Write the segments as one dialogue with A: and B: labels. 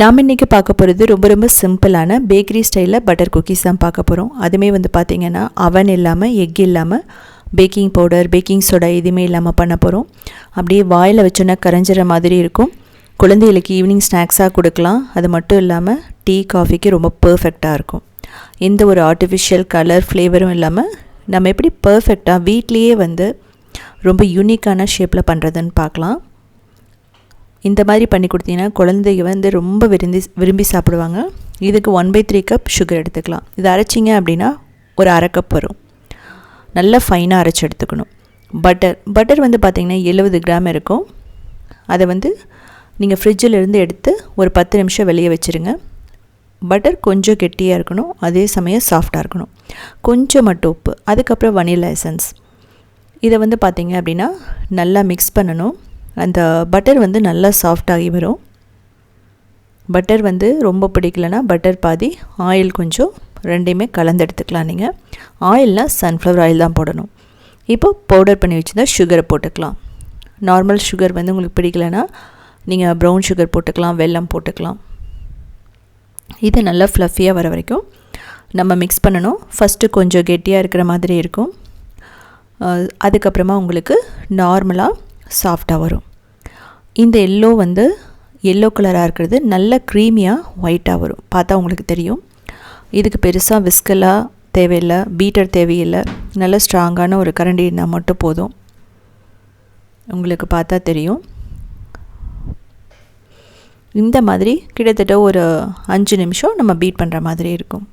A: நாம் இன்றைக்கி பார்க்க போகிறது ரொம்ப ரொம்ப சிம்பிளான பேக்கரி ஸ்டைலில் பட்டர் குக்கீஸ் தான் பார்க்க போகிறோம் அதுவுமே வந்து பார்த்திங்கன்னா அவன் இல்லாமல் எக் இல்லாமல் பேக்கிங் பவுடர் பேக்கிங் சோடா எதுவுமே இல்லாமல் பண்ண போகிறோம் அப்படியே வாயில் வச்சோன்னா கரைஞ்சிற மாதிரி இருக்கும். குழந்தைகளுக்கு ஈவினிங் ஸ்நாக்ஸாக கொடுக்கலாம். அது மட்டும் இல்லாமல் டீ காஃபிக்கு ரொம்ப பர்ஃபெக்டாக இருக்கும். எந்த ஒரு ஆர்டிஃபிஷியல் கலர் ஃப்ளேவரும் இல்லாமல் நம்ம எப்படி பர்ஃபெக்டாக வீட்லேயே வந்து ரொம்ப யூனிக்கான ஷேப்பில் பண்ணுறதுன்னு பார்க்கலாம். இந்த மாதிரி பண்ணி கொடுத்தீங்கன்னா குழந்தைங்க வந்து ரொம்ப விரும்பி விரும்பி சாப்பிடுவாங்க. இதுக்கு one by three cup sugar எடுத்துக்கலாம். இது அரைச்சிங்க அப்படின்னா ஒரு அரை கப் வரும். நல்லா ஃபைனாக அரைச்சி எடுத்துக்கணும். பட்டர் பட்டர் வந்து பார்த்திங்கன்னா எழுபது கிராம் இருக்கும். அதை வந்து நீங்கள் ஃப்ரிட்ஜில் இருந்து எடுத்து ஒரு பத்து நிமிஷம் வெளியே வச்சுருங்க. பட்டர் கொஞ்சம் கெட்டியாக இருக்கணும். அதே சமயம் சாஃப்டாக இருக்கணும். கொஞ்சம் மட்டும் உப்பு. அதுக்கப்புறம் வனிலா எசன்ஸ் இதை வந்து பார்த்திங்க அப்படின்னா நல்லா மிக்ஸ் பண்ணணும். அந்த பட்டர் வந்து நல்லா சாஃப்டாகி வரும். பட்டர் வந்து ரொம்ப பிடிக்கலனா பட்டர் பாதி ஆயில் கொஞ்சம் ரெண்டையுமே கலந்து எடுத்துக்கலாம் நீங்கள் ஆயில்னால் சன்ஃப்ளவர் ஆயில் தான் போடணும். இப்போ பவுடர் பண்ணி வச்சுருந்தா சுகரை போட்டுக்கலாம். நார்மல் சுகர் வந்து உங்களுக்கு பிடிக்கலனா நீங்கள் ப்ரௌன் சுகர் போட்டுக்கலாம் வெல்லம் போட்டுக்கலாம். இது நல்லா ஃப்ளஃபியாக வர வரைக்கும் நம்ம மிக்ஸ் பண்ணணும். ஃபஸ்ட்டு கொஞ்சம் கெட்டியாக இருக்கிற மாதிரி இருக்கும். அதுக்கப்புறமா உங்களுக்கு நார்மலாக சாஃப்டாக வரும். இந்த எல்லோ வந்து எல்லோ கலராக இருக்கிறது. நல்ல க்ரீமியாக ஒயிட்டாக வரும். பார்த்தா உங்களுக்கு தெரியும். இதுக்கு பெருசாக விஸ்கலாக தேவையில்லை பீட்டர் தேவையில்லை. நல்ல ஸ்ட்ராங்கான ஒரு கரண்டி இருந்தால் மட்டும் போதும். உங்களுக்கு பார்த்தா தெரியும். இந்த மாதிரி கிட்டத்தட்ட ஒரு அஞ்சு நிமிஷம் நம்ம பீட் பண்ணுற மாதிரி இருக்கும்.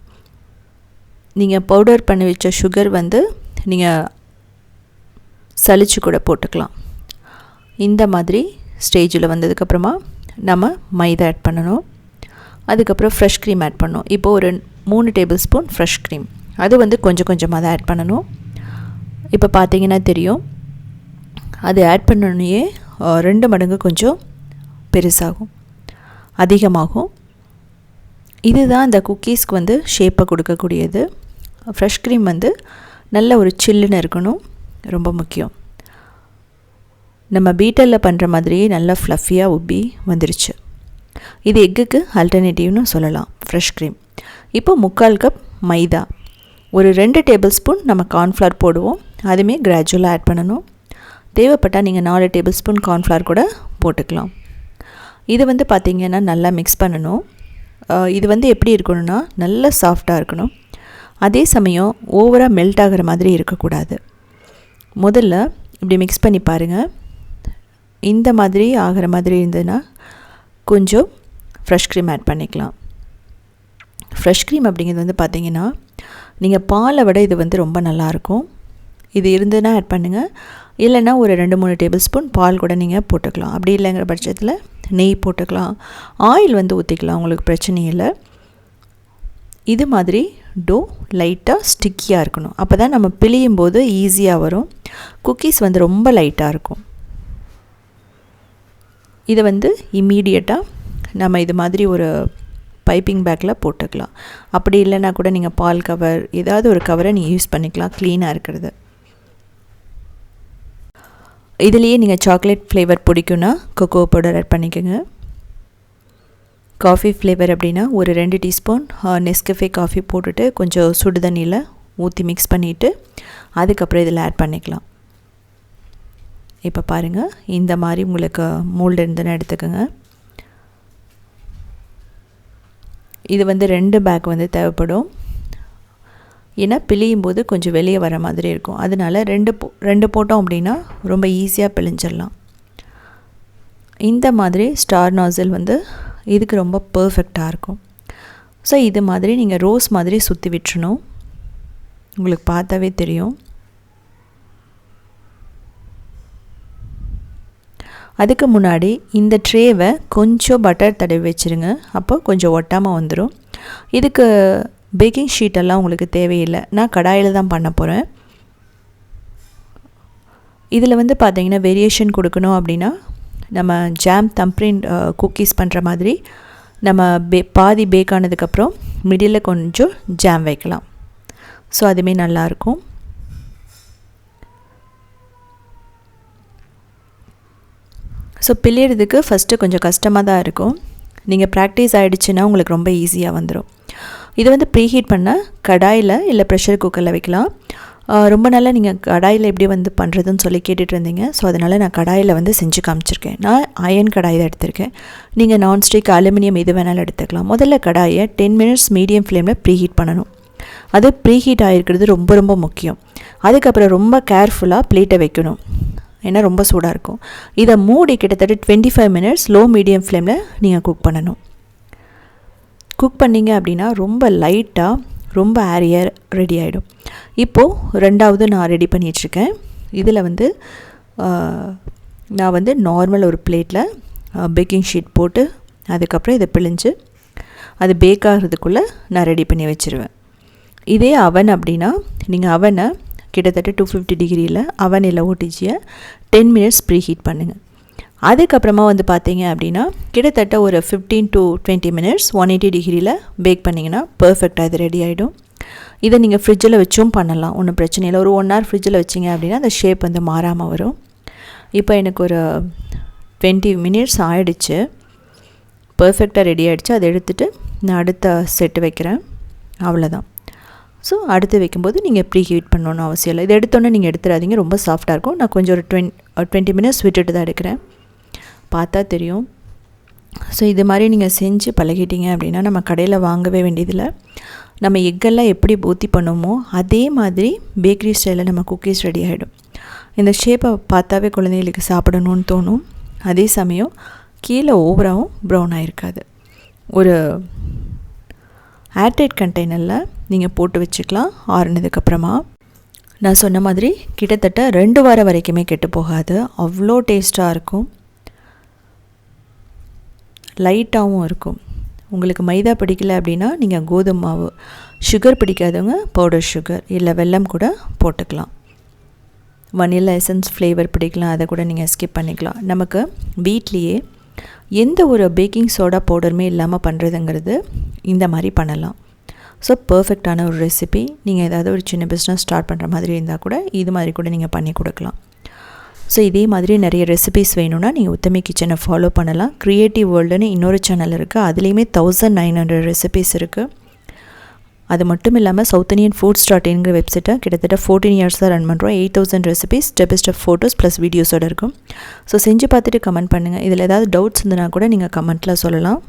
A: நீங்கள் பவுடர் பண்ணி வச்ச சுகர் வந்து நீங்கள் சளிச்சு கூட போட்டுக்கலாம். இந்த மாதிரி ஸ்டேஜில் வந்ததுக்கப்புறமா நம்ம மைதா ஆட் பண்ணணும். அதுக்கப்புறம் ஃப்ரெஷ் க்ரீம் ஆட் பண்ணணும். இப்போது ஒரு மூணு டேபிள் ஸ்பூன் ஃப்ரெஷ் க்ரீம் அது வந்து கொஞ்சம் கொஞ்சமாக தான் ஆட் பண்ணணும். இப்போ பார்த்தீங்கன்னா தெரியும். அது ஆட் பண்ணோன்னே ரெண்டு மடங்கு கொஞ்சம் பெருசாகும். அதிகமாகும். இதுதான் இந்த குக்கீஸ்க்கு வந்து ஷேப்பை கொடுக்கக்கூடியது. ஃப்ரெஷ் க்ரீம் வந்து நல்ல ஒரு சில்லுன்னு இருக்கணும். ரொம்ப முக்கியம். நம்ம பீட்டலில் பண்ணுற மாதிரியே நல்லா ஃப்ளஃபியாக உப்பி வந்துருச்சு. இது எக்குக்கு ஆல்டர்னேட்டிவ்னு சொல்லலாம். ஃப்ரெஷ் க்ரீம் இப்போ முக்கால் கப் மைதா. ஒரு ரெண்டு டேபிள் ஸ்பூன் நம்ம கார்ன்ஃப்ளவர் போடுவோம். அதுவுமே கிராஜுவலாக ஆட் பண்ணணும். தேவைப்பட்டால் நீங்கள் நாலு டேபிள் ஸ்பூன் கார்ன்ஃப்ளவர் கூட போட்டுக்கலாம். இது வந்து பார்த்திங்கன்னா நல்லா மிக்ஸ் பண்ணணும். இது வந்து எப்படி இருக்கணும்னா நல்லா சாஃப்டாக இருக்கணும். அதே சமயம் ஓவராக மெல்ட் ஆகிற மாதிரி இருக்கக்கூடாது. முதல்ல இப்படி மிக்ஸ் பண்ணி பாருங்கள் இந்த மாதிரி ஆகிற மாதிரி இருந்ததுன்னா கொஞ்சம் ஃப்ரெஷ் க்ரீம் ஆட் பண்ணிக்கலாம். ஃப்ரெஷ் க்ரீம் அப்படிங்கிறது வந்து பார்த்திங்கன்னா நீங்கள் பாலை விட இது வந்து ரொம்ப நல்லாயிருக்கும். இது இருந்ததுன்னா ஆட் பண்ணுங்கள் இல்லைன்னா ஒரு ரெண்டு மூணு டேபிள் ஸ்பூன் பால் கூட நீங்கள் போட்டுக்கலாம். அப்படி இல்லைங்கிற பட்சத்தில் நெய் போட்டுக்கலாம். ஆயில் வந்து ஊற்றிக்கலாம் உங்களுக்கு பிரச்சனை இல்லை. இது மாதிரி டோ லைட்டாக ஸ்டிக்கியாக இருக்கணும். அப்போ தான் நம்ம பிழியும் போது ஈஸியாக வரும். குக்கீஸ் வந்து ரொம்ப லைட்டாக இருக்கும். இதை வந்து இம்மீடியட்டாக நம்ம இது மாதிரி ஒரு பைப்பிங் பேக்கில் போட்டுக்கலாம். அப்படி இல்லைன்னா கூட நீங்கள் பால் கவர் ஏதாவது ஒரு கவரை நீங்கள் யூஸ் பண்ணிக்கலாம் க்ளீனாக இருக்கிறது. இதுலேயே நீங்கள் சாக்லேட் ஃப்ளேவர் பிடிக்குன்னா கொக்கோ பவுடர் ஆட் பண்ணிக்கோங்க. காஃபி ஃப்ளேவர் அப்படின்னா ஒரு ரெண்டு டீஸ்பூன் நெஸ்கஃபே காஃபி போட்டுட்டு கொஞ்சம் சுடு தண்ணியில் ஊற்றி மிக்ஸ் பண்ணிவிட்டு அதுக்கப்புறம் இதில் ஆட் பண்ணிக்கலாம். இப்போ பாருங்கள் இந்த மாதிரி உங்களுக்கு மோல்டு இருந்துன்னு எடுத்துக்கோங்க. இது வந்து ரெண்டு பேக் வந்து தேவைப்படும். ஏன்னா பிழியும் போது கொஞ்சம் வெளியே வர மாதிரி இருக்கும். அதனால் ரெண்டு போ ரெண்டு போட்டோம் அப்படின்னா ரொம்ப ஈஸியாக பிழிஞ்சிடலாம். இந்த மாதிரி ஸ்டார் நாசில் வந்து இதுக்கு ரொம்ப பர்ஃபெக்டாக இருக்கும். ஸோ இது மாதிரி நீங்கள் ரோஸ் மாதிரி சுற்றி விட்டுறணும். உங்களுக்கு பார்த்தாவே தெரியும். அதுக்கு முன்னாடி இந்த ட்ரேவை கொஞ்சம் பட்டர் தடவி வச்சுருங்க. அப்போ கொஞ்சம் ஒட்டாமல் வந்துடும் இதுக்கு பேக்கிங் ஷீட்டெல்லாம் உங்களுக்கு தேவையில்லை. நான் கடாயில் தான் பண்ண போகிறேன் இதில் வந்து பார்த்திங்கன்னா வேரியேஷன் கொடுக்கணும் அப்படின்னா நம்ம ஜாம் தம்ப்ரின் குக்கீஸ் பண்ணுற மாதிரி நம்ம பே பாதி பேக் ஆனதுக்கப்புறம் மிடில் கொஞ்சம் ஜாம் வைக்கலாம். ஸோ அதுவுமே நல்லாயிருக்கும் ஸோ பிழியறதுக்கு ஃபஸ்ட்டு கொஞ்சம் கஷ்டமாக தான் இருக்கும். நீங்கள் ப்ராக்டிஸ் ஆகிடுச்சுன்னா உங்களுக்கு ரொம்ப ஈஸியாக வந்துடும் இது வந்து ப்ரீஹீட் பண்ண கடாயில் இல்லை ப்ரெஷர் குக்கரில் வைக்கலாம். ரொம்ப நாளாக நீங்கள் கடாயில் எப்படி வந்து பண்ணுறதுன்னு சொல்லி கேட்டுட்டு இருந்தீங்க. ஸோ அதனால் நான் கடாயில் வந்து செஞ்சு காமிச்சிருக்கேன். நான் அயன் கடாய் தான் எடுத்திருக்கேன். நீங்கள் நான்ஸ்டிக் அலுமினியம் எது வேணாலும் எடுத்துக்கலாம். முதல்ல கடாயை டென் மினிட்ஸ் மீடியம் ஃப்ளேமில் ப்ரீஹீட் பண்ணணும். அது ப்ரீஹீட் ஆகிருக்கிறது ரொம்ப ரொம்ப முக்கியம். அதுக்கப்புறம் ரொம்ப கேர்ஃபுல்லாக ப்ளேட்டை வைக்கணும். ஏன்னா ரொம்ப சூடாக இருக்கும். இதை மூடி கிட்டத்தட்ட twenty five minutes low medium ஃப்ளேமில் நீங்கள் குக் பண்ணணும். குக் பண்ணிங்க அப்படின்னா ரொம்ப லைட்டாக ரொம்ப ஏரியாக ரெடி ஆகிடும் இப்போது ரெண்டாவது நான் ரெடி பண்ணிகிட்ருக்கேன் இதில் வந்து நான் வந்து நார்மல் ஒரு பிளேட்டில் பேக்கிங் ஷீட் போட்டு அதுக்கப்புறம் இதை பிழிஞ்சு அது பேக் ஆகிறதுக்குள்ளே நான் ரெடி பண்ணி வச்சுருவேன். இதே அவன் அப்படின்னா நீங்கள் அவனை கிட்டத்தட்ட டூ ஃபிஃப்டி டிகிரியில் அவனில் ஓட்டிச்சியை டென் மினிட்ஸ் ப்ரீ ஹீட் பண்ணுங்கள் அதுக்கப்புறமா வந்து பார்த்தீங்க அப்படின்னா கிட்டத்தட்ட ஒரு fifteen to twenty minutes one eighty டிகிரியில் பேக் பண்ணிங்கன்னா பர்ஃபெக்டாக இது ரெடி ஆகிடும் இதை நீங்கள் ஃப்ரிட்ஜில் வச்சும் பண்ணலாம். ஒன்றும் பிரச்சனை இல்லை. ஒரு ஒன் ஹவர் ஃப்ரிட்ஜில் வச்சிங்க அப்படின்னா அந்த ஷேப் வந்து மாறாமல் வரும். இப்போ எனக்கு ஒரு டுவெண்ட்டி மினிட்ஸ் ஆகிடுச்சு பர்ஃபெக்டாக ரெடி ஆகிடுச்சு அதை எடுத்துகிட்டு நான் அடுத்த செட்டு வைக்கிறேன். அவ்வளோதான் ஸோ அடுத்து வைக்கும்போது நீங்கள் ப்ரீ ஹீட் பண்ணணும்னு அவசியம் இல்லை. இது எடுத்தோன்னே நீங்கள் எடுத்துடாதீங்க. ரொம்ப சாஃப்டாக இருக்கும். நான் கொஞ்சம் ஒரு டுவென் டுவெண்ட்டி மினிட்ஸ் விட்டுட்டு தான் எடுக்கிறேன். பார்த்தா தெரியும். ஸோ இது மாதிரி நீங்கள் செஞ்சு பழகிட்டீங்க அப்படின்னா நம்ம கடையில் வாங்கவே வேண்டியதில்லை. நம்ம எக்கெல்லாம் எப்படி பூத்தி பண்ணுமோ அதே மாதிரி பேக்கரி ஸ்டைலில் நம்ம குக்கீஸ் ரெடி ஆகிடும் இந்த ஷேப்பை பார்த்தாவே குழந்தைகளுக்கு சாப்பிடணும்னு தோணும். அதே சமயம் கீழே ஓவராகவும் ப்ரௌன் ஆகிருக்காது ஒரு ஏர்டைட் கண்டெய்னரில் நீங்கள் போட்டு வச்சுக்கலாம் ஆறுனதுக்கப்புறமா. நான் சொன்ன மாதிரி கிட்டத்தட்ட ரெண்டு வாரம் வரைக்குமே கெட்டு போகாது. அவ்வளோ டேஸ்ட்டாக இருக்கும். லைட்டாகவும் இருக்கும். உங்களுக்கு மைதா பிடிக்கல அப்படின்னா நீங்கள் கோதுமை மாவு சுகர் பிடிக்காதவங்க பவுடர் சுகர் இல்லை வெல்லம் கூட போட்டுக்கலாம். வனிலா எசன்ஸ் ஃப்ளேவர் பிடிக்கலாம் அதை கூட நீங்கள் ஸ்கிப் பண்ணிக்கலாம். நமக்கு வீட்லேயே எந்த ஒரு பேக்கிங் சோடா பவுடருமே இல்லாமல் பண்ணுறதுங்கிறது இந்த மாதிரி பண்ணலாம். ஸோ பர்ஃபெக்டான ஒரு ரெசிபி நீங்கள் ஏதாவது ஒரு சின்ன பிஸ்னஸ் ஸ்டார்ட் பண்ணுற மாதிரி இருந்தால் கூட இது மாதிரி கூட நீங்கள் பண்ணி கொடுக்கலாம். ஸோ இதே மாதிரி நிறைய ரெசிபிஸ் வேணும்னா நீங்கள் உத்தமி கிச்சனை ஃபாலோ பண்ணலாம். க்ரியேட்டிவ் வேர்ல்டுன்னு இன்னொரு சேனல் இருக்குது அதுலேயுமே தௌசண்ட் நைன் ஹண்ட்ரட் ரெசிபிஸ் இருக்குது அது மட்டும் இல்லாமல் சவுத் இந்தியன் ஃபுட்ஸ் டாட் இன்கிற வெப்சைட்டை கிட்டத்தட்ட ஃபோர்டீன் இயர்ஸ் தான் ரன் பண்ணுறோம் eight thousand recipes step step photos plus வீடியோஸோடு இருக்கும். ஸோ செஞ்சு பார்த்துட்டு கமெண்ட் பண்ணுங்கள் இதில் ஏதாவது டவுட்ஸ் இருந்தனா கூட நீங்கள் கமெண்ட்டில் சொல்லலாம்.